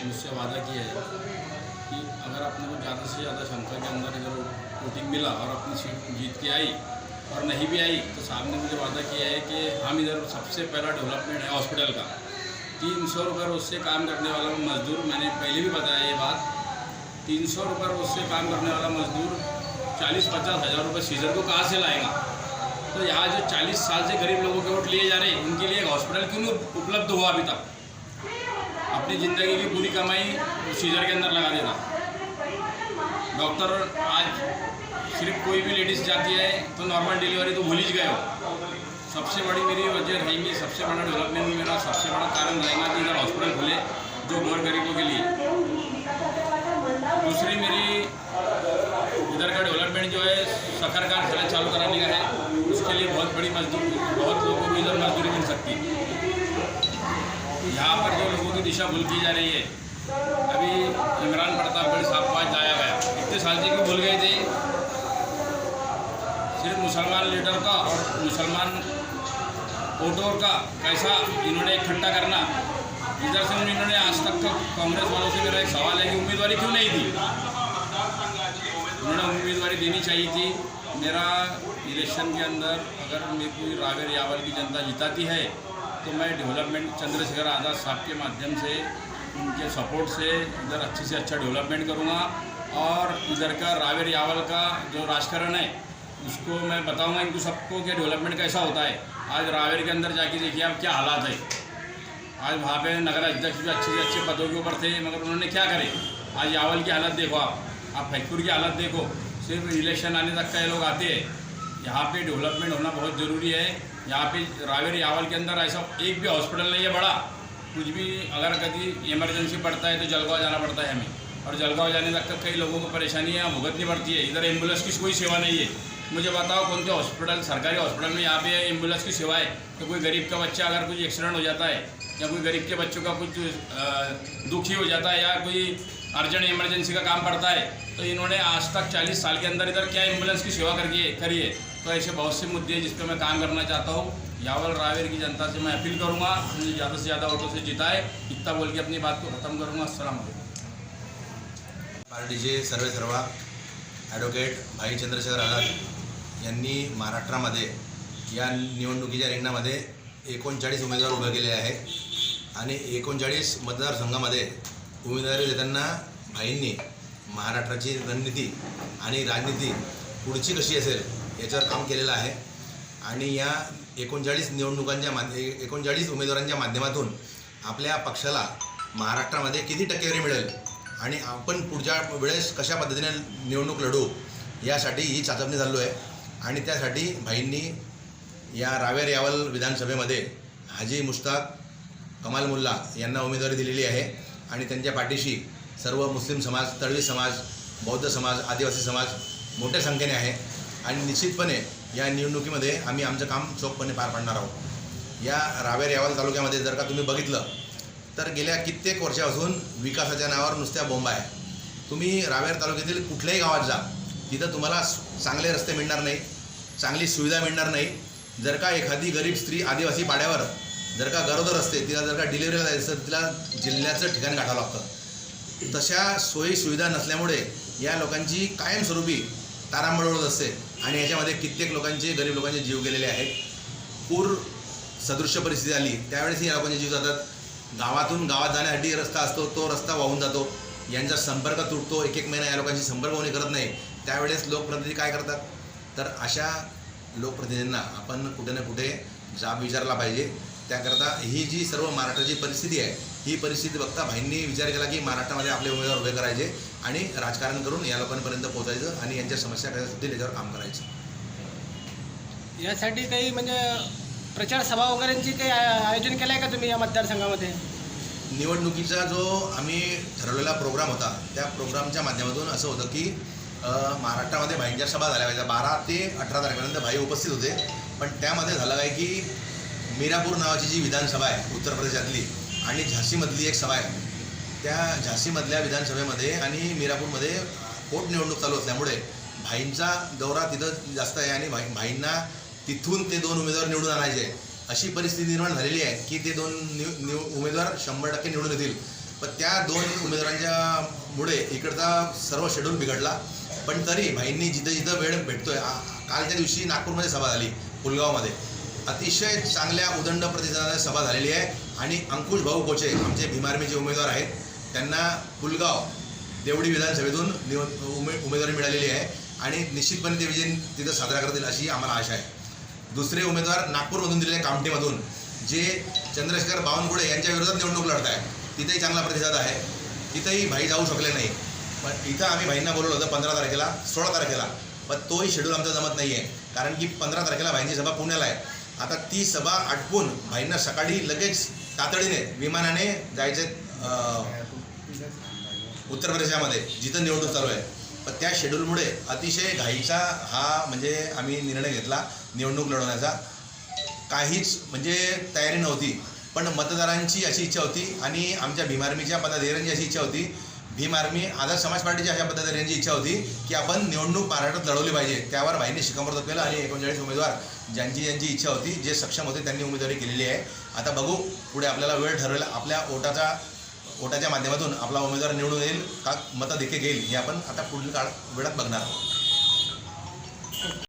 मुझसे वादा किया है कि अगर अपने को ज़्यादा से ज़्यादा क्षमता के अंदर अगर वोटिंग मिला और अपनी सीट जीत के आई और नहीं भी आई तो साहब ने मुझे वादा किया है कि हम इधर सबसे पहला डेवलपमेंट है हॉस्पिटल का। तीन सौ रुपये रोज से काम करने वाला मजदूर, मैंने पहले भी बताया ये बात, तीन सौ रुपये रोज से काम करने वाला मजदूर चालीस पचास हज़ार रुपये सीजर को कहाँ से लाएगा? तो यहाँ जो चालीस साल से गरीब लोगों के वोट लिए जा रहे हैं, उनके लिए एक हॉस्पिटल क्यों उपलब्ध हुआ अभी तक? अपनी ज़िंदगी की पूरी कमाई सीजर के अंदर लगा देता डॉक्टर, आज सिर्फ़ कोई भी लेडीज़ जाती है तो नॉर्मल डिलीवरी तो भूल ही गए हो। सबसे बड़ी मेरी वजह रहेगी सबसे बड़ा डेवलपमेंट मेरा, सबसे बड़ा कारण रहेगा कि इधर हॉस्पिटल खुले, जो गौर गरीबों के लिए। दूसरी मेरी, इधर का डेवलपमेंट जो है कारखाना चालू कराने का है, उसके लिए बहुत बड़ी मजदूर, बहुत लोगों को इधर मजदूरी मिल सकती है। यहाँ पर जो लोगों की दिशा भूल की जा रही है, अभी इमरान प्रतापगढ़ साहब को आज लाया गया। इतने साल से क्यों भूल गए थे? सिर्फ़ मुसलमान लीडर का और मुसलमान वोटों का कैसा इन्होंने इकट्ठा करना? इधर से इन्होंने आज तक का कांग्रेस वालों से मेरा एक सवाल है कि उम्मीदवारी क्यों नहीं दी? उन्होंने उम्मीदवारी देनी चाहिए थी। मेरा इलेक्शन के अंदर अगर मेरे को रावेर यावल की जनता जिताती है तो मैं डेवलपमेंट चंद्रशेखर आज़ाद साहब के माध्यम से, उनके सपोर्ट से इधर अच्छे से अच्छा डेवलपमेंट करूँगा। और इधर का रावेर यावल का जो राजकरण है, उसको मैं बताऊँगा इनको सबको कि डेवलपमेंट कैसा होता है। आज रावेर के अंदर जाके देखिए अब क्या हालात है। आज वहाँ पे नगर अध्यक्ष भी अच्छे से अच्छे पदों के ऊपर थे, मगर उन्होंने क्या करे? आज यावल की हालत देखो आप। आप फैक्पुर की हालत देखो। सिर्फ़ इलेक्शन आने तक का ये लोग आते हैं। यहाँ पे डेवलपमेंट होना बहुत ज़रूरी है। यहाँ पे रावेर यावल के अंदर ऐसा एक भी हॉस्पिटल नहीं है बड़ा। कुछ भी अगर कभी इमरजेंसी पड़ता है तो जलगांव जाना पड़ता है हमें। और जलगांव जाने तक का कई लोगों को परेशानी है भुगतनी पड़ती है। इधर एंबुलेंस की कोई सेवा नहीं है। मुझे बताओ कौन से हॉस्पिटल सरकारी हॉस्पिटल में यहाँ पे एंबुलेंस की सेवा है? तो कोई गरीब का बच्चा अगर कुछ एक्सीडेंट हो जाता है, या कोई गरीब के बच्चों का कुछ दुखी हो जाता है, या कोई अर्जेंट इमरजेंसी का काम पड़ता है तो इन्होंने आज तक 40 साल के अंदर इधर क्या एंबुलेंस की सेवा करिए करिए तो ऐसे बहुत से मुद्दे हैं जिस पर मैं काम करना चाहता हूँ। यावल रावेर की जनता से मैं अपील करूँगा मुझे ज़्यादा से ज़्यादा वोटों से जिताए इतना बोल के अपनी बात को ख़त्म करूँगा। असलम वालेकुम पार्टीचे सर्वे सर्वा ॲडव्होकेट भाई चंद्रशेखर आझाद यांनी महाराष्ट्रामध्ये या निवडणुकीच्या रिंगणामध्ये एकोणचाळीस उमेदवार उभे केले आहेत आणि एकोणचाळीस मतदारसंघामध्ये उमेदवारी देताना भाईंनी महाराष्ट्राची रणनीती आणि राजनीती पुढची कशी असेल याच्यावर काम केलेलं आहे. आणि या एकोणचाळीस निवडणुकांच्या माध्य एकोणचाळीस उमेदवारांच्या माध्यमातून आपल्या पक्षाला महाराष्ट्रामध्ये किती टक्केवारी मिळेल? आणि आपण पुढच्या वेळेस कशा पद्धतीने निवडणूक लढू यासाठी ही चाचपणी चालू आहे. आणि त्यासाठी भाईंनी या रावेर यावल विधानसभेमध्ये हाजी मुश्ताक कमाल मुल्ला यांना उमेदवारी दिलेली आहे. आणि त्यांच्या पाठीशी सर्व मुस्लिम समाज तळवी समाज बौद्ध समाज आदिवासी समाज मोठ्या संख्येने आहे. आणि निश्चितपणे या निवडणुकीमध्ये आम्ही आमचं काम चोखपणे पार पाडणार आहोत. या रावेर यावल तालुक्यामध्ये जर का तुम्ही बघितलं तर गेल्या कित्येक वर्षापासून विकासाच्या नावावर नुसत्या बोंबा आहे. तुम्ही रावेर तालुक्यातील कुठल्याही गावात जा तिथं तुम्हाला चांगले रस्ते मिळणार नाही चांगली सुविधा मिळणार नाही. जर का एखादी गरीब स्त्री आदिवासी पाड्यावर जर का गरोदर असते तिला जर का डिलिव्हरीला जायचं तर तिला जिल्ह्याचं ठिकाण गाठावं लागतं. तशा सोयी सुविधा नसल्यामुळे या लोकांची कायमस्वरूपी तारांबळ होत असते. आणि याच्यामध्ये कित्येक लोकांचे गरीब लोकांचे जीव गेलेले आहेत. पूर सदृश्य परिस्थिती आली त्यावेळेस या लोकांचे जीव जातात. गावातून गावात जाण्यासाठी रस्ता असतो तो रस्ता वाहून जातो. यांचा संपर्क तुटतो एक एक महिना या लोकांशी संपर्क होणे करत नाही. त्यावेळेस लोकप्रतिनिधी काय करतात? तर अशा लोकप्रतिनिधींना आपण कुठे ना कुठे जाब विचारला पाहिजे. त्याकरता ही जी सर्व महाराष्ट्राची परिस्थिती आहे ही परिस्थिती बघता भाईंनी विचार केला की महाराष्ट्रामध्ये आपले उमेदवार उभे करायचे. आणि राजकारण करून या लोकांपर्यंत पोहोचायचं आणि यांच्या समस्या काय असतील याच्यावर काम करायचं. यासाठी काही म्हणजे प्रचार सभा वगैरेंची काही आयोजन केलं आहे का तुम्ही या मतदारसंघामध्ये? निवडणुकीचा जो आम्ही ठरवलेला प्रोग्राम होता त्या प्रोग्रामच्या माध्यमातून असं होतं की महाराष्ट्रामध्ये भाईंच्या सभा झाल्या पाहिजे. बारा ते अठरा तारखेपर्यंत भाई उपस्थित होते. पण त्यामध्ये झालं काय की मीरापूर नावाची जी विधानसभा आहे उत्तर प्रदेशातली आणि झाशीमधली एक सभा आहे. त्या झाशीमधल्या विधानसभेमध्ये आणि मीरापूरमध्ये पोटनिवडणूक चालू असल्यामुळे भाईंचा दौरा तिथं जास्त आहे आणि भाई भाईंना तिथून ते दोन उमेदवार निवडून आणायचे अशी परिस्थिती निर्माण झालेली आहे की ते दोन निव निव उमेदवार शंभर टक्के निवडून येतील. पण त्या दोन उमेदवारांच्या मुळे इकडचा सर्व शेड्यूल बिघडला. पण तरी भाईंनी जिथं जिथं वेळ भेटतोय कालच्या दिवशी नागपूरमध्ये सभा झाली पुलगावमध्ये. अतिशय चांगल्या उदंड प्रतिसादाने सभा झालेली आहे आणि अंकुश भाऊ कोचे आमचे भीमार्मीचे उमेदवार आहेत त्यांना पुलगाव देवडी विधानसभेतून निव उमे उमेदवारी मिळालेली आहे आणि निश्चितपणे ते विजय तिथं साजरा करतील अशी आम्हाला आशा आहे. दुसरे उमेदवार नागपूरमधून दिलेले कामठीमधून जे चंद्रशेखर बावनकुळे यांच्या विरोधात निवडणूक लढत आहे तिथेही चांगला प्रतिसाद आहे. तिथेही भाई जाऊ शकले नाही. पण इथं आम्ही भाईंना बोलवलं होतं पंधरा तारखेला सोळा तारखेला पण तोही शेड्यूल आमचा जमत नाही आहे कारण की पंधरा तारखेला भाईंची सभा पुण्याला आहे. आता ती सभा आटपून भाईंना सकाळी लगेच तातडीने विमानाने जायचे उत्तर प्रदेशामध्ये जिथं निवडणूक चालू आहे. पण त्या शेड्यूलमुळे अतिशय घाईचा हा म्हणजे आम्ही निर्णय घेतला निवडणूक लढवण्याचा. काहीच म्हणजे तयारी नव्हती पण मतदारांची अशी इच्छा होती आणि आमच्या भीम आर्मीच्या पदाधिकाऱ्यांची अशी इच्छा होती. भीम आर्मी आझाद समाज पार्टीच्या अशा पदाधिकाऱ्यांची इच्छा होती की आपण निवडणूक महाराष्ट्रात लढवली पाहिजे. त्यावर भाईने शिक्कामोर्तब केलं आणि एकोणचाळीस उमेदवार ज्यांची ज्यांची इच्छा होती जे सक्षम होते त्यांनी उमेदवारी केलेली आहे. आता बघू पुढे आपल्याला वेळ ठरवेल. आपल्या ओटाचा ओटाच्या माध्यमातून आपला उमेदवार निवडून येईल का मतं देखील घेईल हे आपण आता पुढील काळ वेळात बघणार आहोत.